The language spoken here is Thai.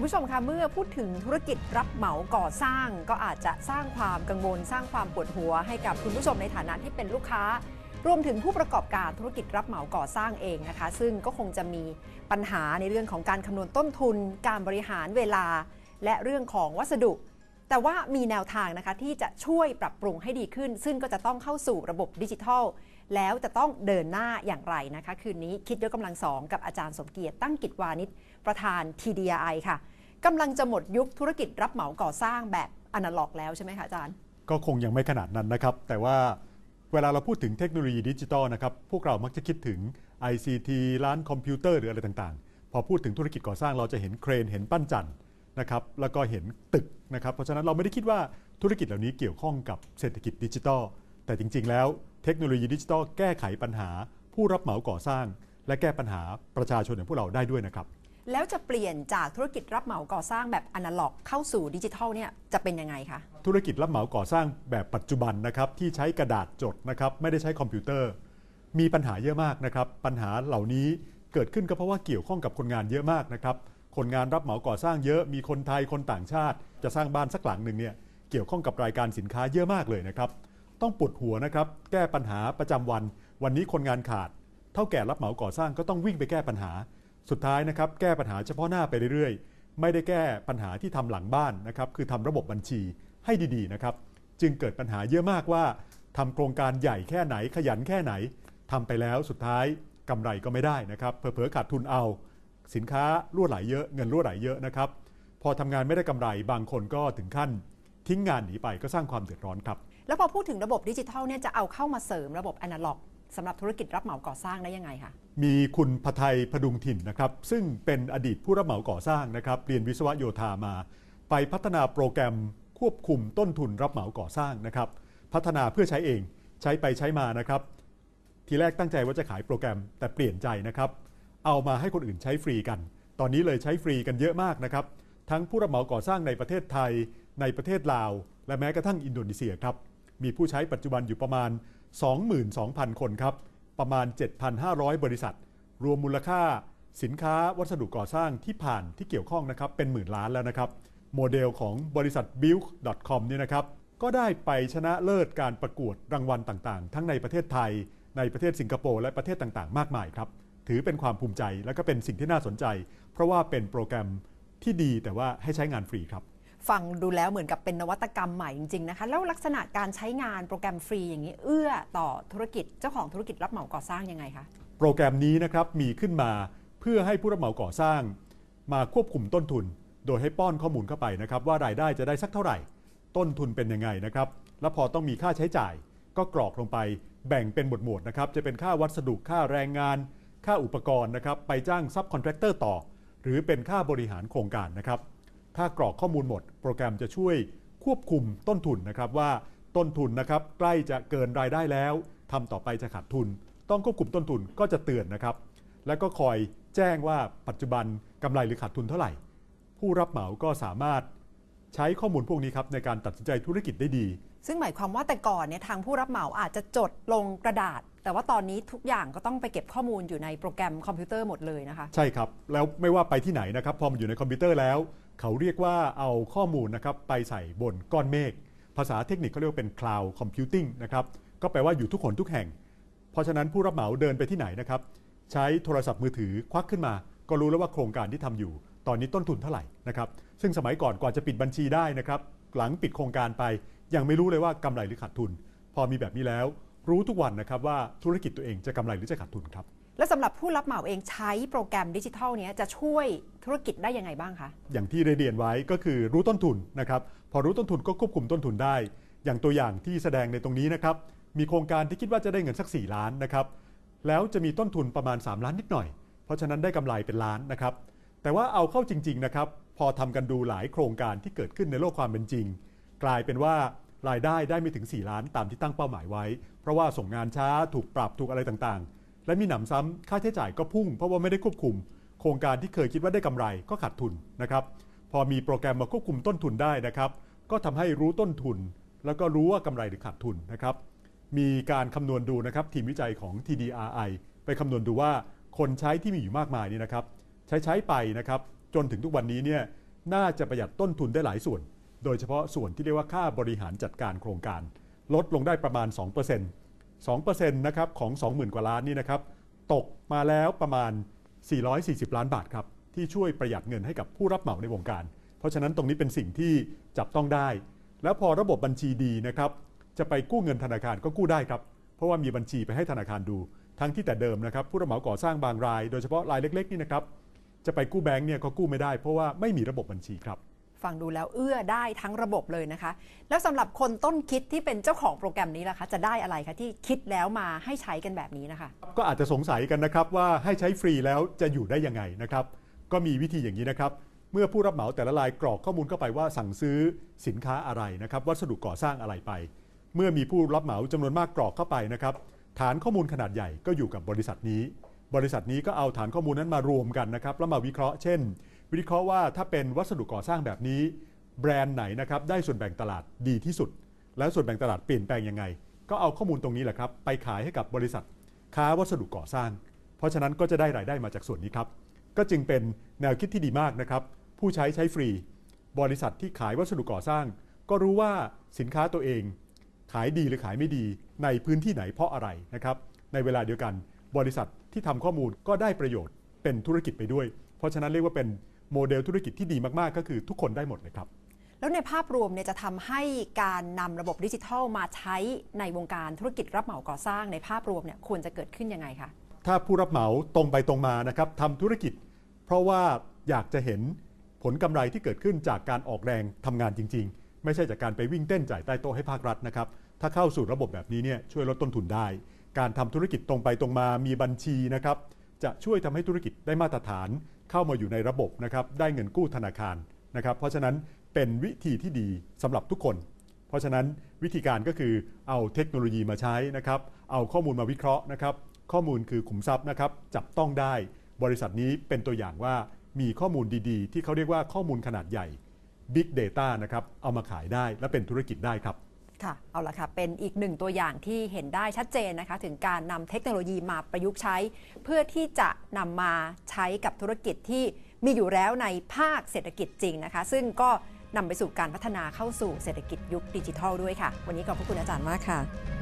คุณผู้ชมคะเมื่อพูดถึงธุรกิจรับเหมาก่อสร้าง ก็อาจจะสร้างความกังวล สร้างความปวดหัวให้กับคุณผู้ชมในฐานะที่เป็นลูกค้า รวมถึงผู้ประกอบการธุรกิจรับเหมาก่อสร้างเองนะคะ ซึ่งก็คงจะมีปัญหาในเรื่องของการคำนวณต้นทุน การบริหารเวลา และเรื่องของวัสดุ แต่ว่ามีแนวทางนะคะที่จะช่วยปรับปรุงให้ดีขึ้น ซึ่งก็จะต้องเข้าสู่ระบบดิจิทัล แล้วจะต้องเดินหน้าอย่างไรนะคะ คืนนี้คิดยกกำลังสองกับอาจารย์สมเกียรติตั้งกิจวานิชประธาน TDI ค่ะ กำลังจะหมดยุคธุรกิจรับเหมาก่อสร้างแบบอนาล็อกแล้วใช่ไหมคะอาจารย์ ก็คงยังไม่ขนาดนั้นนะครับ แต่ว่าเวลาเราพูดถึงเทคโนโลยีดิจิทัลนะครับ พวกเรามักจะคิดถึง ICT ร้านคอมพิวเตอร์หรืออะไรต่างๆ พอพูดถึงธุรกิจก่อสร้างเราจะเห็นเครนเห็นปั้นจันทร์นะครับ แล้วก็เห็นตึกนะครับ เพราะฉะนั้นเราไม่ได้คิดว่าธุรกิจเหล่านี้เกี่ยวข้องกับเศรษฐกิจดิจิทัลแต่จริง ๆ แล้วเทคโนโลยีดิจิทัลแก้ไขปัญหา ผู้รับเหมาก่อสร้าง และแก้ปัญหาประชาชนอย่างพวกเราได้ด้วยนะครับ แล้วจะเปลี่ยนจากธุรกิจรับเหมาก่อสร้างแบบอนาล็อก เข้าสู่ดิจิทัลเนี่ยจะเป็นยังไงคะ ธุรกิจรับเหมาก่อสร้างแบบปัจจุบันนะครับที่ใช้กระดาษจดนะครับไม่ได้ใช้คอมพิวเตอร์ มีปัญหาเยอะมากนะครับ ปัญหาเหล่านี้เกิดขึ้นก็เพราะว่าเกี่ยวข้องกับคนงานเยอะมากนะครับ คนงานรับเหมาก่อสร้างเยอะมีคนไทยคนต่างชาติ จะสร้างบ้านสักหลังหนึ่งเนี่ยเกี่ยวข้องกับรายการสินค้าเยอะมากเลยนะครับ ต้องปวดหัวนะครับแก้ปัญหาประจำวัน วันนี้คนงานขาด เท่าแก่รับเหมาก่อสร้างก็ต้องวิ่งไปแก้ปัญหา สุดท้ายนะครับแก้ปัญหาเฉพาะหน้าไปเรื่อยๆ ไม่ได้แก้ปัญหาที่ทำหลังบ้านนะครับคือทำระบบบัญชีให้ดีๆนะครับจึงเกิดปัญหาเยอะมากว่าทำโครงการใหญ่แค่ไหนขยันแค่ไหนทำไปแล้วสุดท้ายกำไรก็ไม่ได้นะครับเผลอๆขาดทุนเอา สินค้ารั่วไหลเยอะเงินรั่วไหลเยอะนะครับพอทำงานไม่ได้กำไรบางคนก็ถึงขั้น ทิ้งงานหนีไปก็สร้างความเดือดร้อนครับแล้วพอพูดถึงระบบดิจิทัลเนี่ยจะเอาเข้ามาเสริมระบบอนาล็อก สำหรับธุรกิจรับเหมาก่อสร้างได้ยังไงคะมีคุณพไทยพดุงถิ่นนะครับ ซึ่งเป็นอดีตผู้รับเหมาก่อสร้างนะครับเรียนวิศวโยธามา ไปพัฒนาโปรแกรมควบคุมต้นทุนรับเหมาก่อสร้างนะครับ พัฒนาเพื่อใช้เองใช้ไปใช้มานะครับ ทีแรกตั้งใจว่าจะขายโปรแกรมแต่เปลี่ยนใจนะครับ เอามาให้คนอื่นใช้ฟรีกัน ตอนนี้เลยใช้ฟรีกันเยอะมากนะครับ ทั้งผู้รับเหมาก่อสร้างในประเทศไทย ในประเทศลาว และแม้กระทั่งอินโดนีเซียครับ มีผู้ใช้ปัจจุบันอยู่ประมาณ 22,000 คนครับ ประมาณ 7,500 บริษัท รวมมูลค่าสินค้าวัสดุก่อสร้างที่ผ่านที่เกี่ยวข้องนะครับเป็นหมื่นล้านแล้วนะครับ โมเดลของบริษัท build.com เนี่ยนะครับ ก็ได้ไปชนะเลิศการประกวดรางวัลต่างๆ ทั้งในประเทศไทย ในประเทศสิงคโปร์และประเทศต่างๆ มากมายครับ ถือเป็นความภูมิใจและก็เป็นสิ่งที่น่าสนใจ เพราะว่าเป็นโปรแกรมที่ดีแต่ว่าให้ใช้งานฟรีครับ ฟังดูแล้วเหมือนกับเป็นนวัตกรรมใหม่จริงๆนะคะ แล้วลักษณะการใช้งานโปรแกรมฟรีอย่างนี้ เอื้อต่อธุรกิจเจ้าของธุรกิจรับเหมาก่อสร้างยังไงคะโปรแกรมนี้นะครับมีขึ้นมาเพื่อให้ผู้รับเหมาก่อสร้าง มาควบคุมต้นทุน โดยให้ป้อนข้อมูลเข้าไปนะครับว่ารายได้จะได้สักเท่าไหร่ ต้นทุนเป็นยังไงนะครับแล้วพอต้องมีค่าใช้จ่าย ก็กรอกลงไปแบ่งเป็นหมวดหมวดนะครับจะเป็นค่าวัสดุค่าแรงงาน ค่าอุปกรณ์นะครับไปจ้างซับคอนแทคเตอร์ต่อ หรือเป็นค่าบริหารโครงการนะครับ ถ้ากรอกข้อมูลหมด โปรแกรมจะช่วยควบคุมต้นทุนนะครับว่าต้นทุนนะครับใกล้จะเกินรายได้แล้วทำต่อไปจะขาดทุน ต้องควบคุมต้นทุนก็จะเตือนนะครับ แล้วก็คอยแจ้งว่าปัจจุบันกำไรหรือขาดทุนเท่าไหร่ ผู้รับเหมาก็สามารถใช้ข้อมูลพวกนี้ครับในการตัดสินใจธุรกิจได้ดี ซึ่งหมายความว่าแต่ก่อนเนี่ยทางผู้รับเหมาอาจจะจดลงกระดาษ แต่ว่าตอนนี้ทุกอย่างก็ต้องไปเก็บข้อมูลอยู่ในโปรแกรมคอมพิวเตอร์หมดเลยนะคะ ใช่ครับ แล้วไม่ว่าไปที่ไหนนะครับพอมันอยู่ในคอมพิวเตอร์แล้ว เขาเรียกว่าเอาข้อมูลนะครับไปใส่บนก้อนเมฆ ภาษาเทคนิคเขาเรียกว่าเป็น cloud computing นะครับ ก็แปลว่าอยู่ทุกคนทุกแห่ง เพราะฉะนั้นผู้รับเหมาเดินไปที่ไหนนะครับ ใช้โทรศัพท์มือถือควักขึ้นมา ก็รู้แล้วว่าโครงการที่ทำอยู่ ตอนนี้ต้นทุนเท่าไหร่นะครับ ซึ่งสมัยก่อนกว่าจะปิดบัญชีได้นะครับ หลังปิดโครงการไป ยังไม่รู้เลยว่ากำไรหรือขาดทุน พอมีแบบนี้แล้ว รู้ทุกวันนะครับว่าธุรกิจตัวเองจะกำไรหรือจะขาดทุนครับ และสำหรับผู้รับเหมาเองใช้โปรแกรมดิจิทัลนี้จะช่วยธุรกิจได้ยังไงบ้างคะ อย่างที่ได้เรียนไว้ก็คือรู้ต้นทุนนะครับ พอรู้ต้นทุนก็ควบคุมต้นทุนได้ อย่างตัวอย่างที่แสดงในตรงนี้นะครับ มีโครงการที่คิดว่าจะได้เงินสัก 4 ล้านนะครับ แล้วจะมีต้นทุนประมาณ 3 ล้านนิดหน่อย เพราะฉะนั้นได้กำไรเป็นล้านนะครับ แต่ว่าเอาเข้าจริงๆนะครับ พอทำกันดูหลายโครงการที่เกิดขึ้นในโลกความเป็นจริง กลายเป็นว่ารายได้ได้ไม่ถึง 4 ล้านตามที่ตั้งเป้าหมายไว้ เพราะว่าส่งงานช้าถูกปรับถูกอะไรต่างๆ และมีหนำซ้ำค่าใช้จ่ายก็พุ่ง เพราะว่าไม่ได้ควบคุม โครงการที่เคยคิดว่าได้กำไรก็ขาดทุนนะครับ พอมีโปรแกรมมาควบคุมต้นทุนได้นะครับ ก็ทำให้รู้ต้นทุน แล้วก็รู้ว่ากำไรหรือขาดทุนนะครับ มีการคำนวณดูนะครับ ทีมวิจัยของ TDRI ไปคำนวณดูว่าคนใช้ที่มีอยู่มากมายนี่นะครับ ใช้ใช้ไปนะครับจนถึงทุกวันนี้เนี่ยน่าจะประหยัดต้นทุนได้หลายส่วน โดยเฉพาะส่วนที่เรียกว่าค่าบริหารจัดการโครงการ ลดลงได้ประมาณ 2% 2%นะครับของ 20,000 กว่าล้านนี่นะครับตกมาแล้วประมาณ 440 ล้านบาทครับที่ช่วยประหยัดเงินให้กับผู้รับเหมาในวงการ เพราะฉะนั้นตรงนี้เป็นสิ่งที่จับต้องได้ แล้วพอระบบบัญชีดีนะครับจะไปกู้เงินธนาคารก็กู้ได้ครับ เพราะว่ามีบัญชีไปให้ธนาคารดู ทั้งที่แต่เดิมนะครับผู้รับเหมาก่อสร้างบางราย โดยเฉพาะรายเล็ก ๆ นี่นะครับจะไปกู้แบงก์เนี่ยก็กู้ไม่ได้ เพราะว่าไม่มีระบบบัญชีครับ ฟังดูแล้วเอื้อได้ทั้งระบบเลยนะคะ แล้วสำหรับคนต้นคิดที่เป็นเจ้าของโปรแกรมนี้ล่ะคะ จะได้อะไรคะที่คิดแล้วมาให้ใช้กันแบบนี้นะคะ ก็อาจจะสงสัยกันนะครับว่าให้ใช้ฟรีแล้วจะอยู่ได้ยังไงนะครับ ก็มีวิธีอย่างนี้นะครับ เมื่อผู้รับเหมาแต่ละรายกรอกข้อมูลเข้าไปว่าสั่งซื้อสินค้าอะไรนะครับ วัสดุก่อสร้างอะไรไป เมื่อมีผู้รับเหมาจำนวนมากกรอกเข้าไปนะครับ ฐานข้อมูลขนาดใหญ่ก็อยู่กับบริษัทนี้ บริษัทนี้ก็เอาฐานข้อมูลนั้นมารวมกันนะครับแล้วมาวิเคราะห์เช่น วิเคราะห์ว่าถ้าเป็นวัสดุก่อสร้างแบบนี้ แบรนด์ไหนนะครับได้ส่วนแบ่งตลาดดีที่สุด แล้วส่วนแบ่งตลาดเปลี่ยนแปลงยังไง ก็เอาข้อมูลตรงนี้แหละครับไปขายให้กับบริษัท ค้าวัสดุก่อสร้าง เพราะฉะนั้นก็จะได้รายได้มาจากส่วนนี้ครับก็จึงเป็นแนวคิดที่ดีมากนะครับผู้ใช้ใช้ฟรี บริษัทที่ขายวัสดุก่อสร้าง ก็รู้ว่าสินค้าตัวเอง ขายดีหรือขายไม่ดีในพื้นที่ไหนเพราะอะไรนะครับในเวลาเดียวกัน บริษัทที่ทำข้อมูลก็ได้ประโยชน์เป็นธุรกิจไปด้วย เพราะฉะนั้นเรียกว่าเป็น โมเดลธุรกิจที่ดีมากๆ ก็คือทุกคนได้หมดเลยครับ แล้วในภาพรวมเนี่ยจะทำให้การนำระบบดิจิทัลมาใช้ในวงการธุรกิจรับเหมาก่อสร้างในภาพรวมเนี่ยควรจะเกิดขึ้นยังไงคะถ้าผู้รับเหมาตรงไปตรงมานะครับทำธุรกิจ เพราะว่าอยากจะเห็นผลกำไรที่เกิดขึ้นจากการออกแรงทำงานจริง ๆ ไม่ใช่จากการไปวิ่งเต้นจ่ายใต้โต๊ะให้ภาครัฐนะครับถ้าเข้าสู่ระบบแบบนี้เนี่ยช่วยลดต้นทุนได้ การทำธุรกิจตรงไปตรงมามีบัญชีนะครับ จะช่วยทำให้ธุรกิจได้มาตรฐานเข้ามาอยู่ในระบบนะครับได้เงินกู้ธนาคารนะครับ เพราะฉะนั้นเป็นวิธีที่ดีสำหรับทุกคน เพราะฉะนั้นวิธีการก็คือเอาเทคโนโลยีมาใช้นะครับ เอาข้อมูลมาวิเคราะห์นะครับ ข้อมูลคือขุมทรัพย์นะครับจับต้องได้ บริษัทนี้เป็นตัวอย่างว่ามีข้อมูลดีๆ ที่เขาเรียกว่าข้อมูลขนาดใหญ่ Big Data นะครับเอามาขายได้และเป็นธุรกิจได้ครับ ค่ะ เอาละค่ะ เป็นอีกหนึ่งตัวอย่างที่เห็นได้ชัดเจนนะคะ ถึงการนำเทคโนโลยีมาประยุกต์ใช้ เพื่อที่จะนำมาใช้กับธุรกิจที่มีอยู่แล้วในภาคเศรษฐกิจจริงนะคะ ซึ่งก็นำไปสู่การพัฒนาเข้าสู่เศรษฐกิจยุคดิจิทัลด้วยค่ะ วันนี้ขอบพระคุณอาจารย์มากค่ะ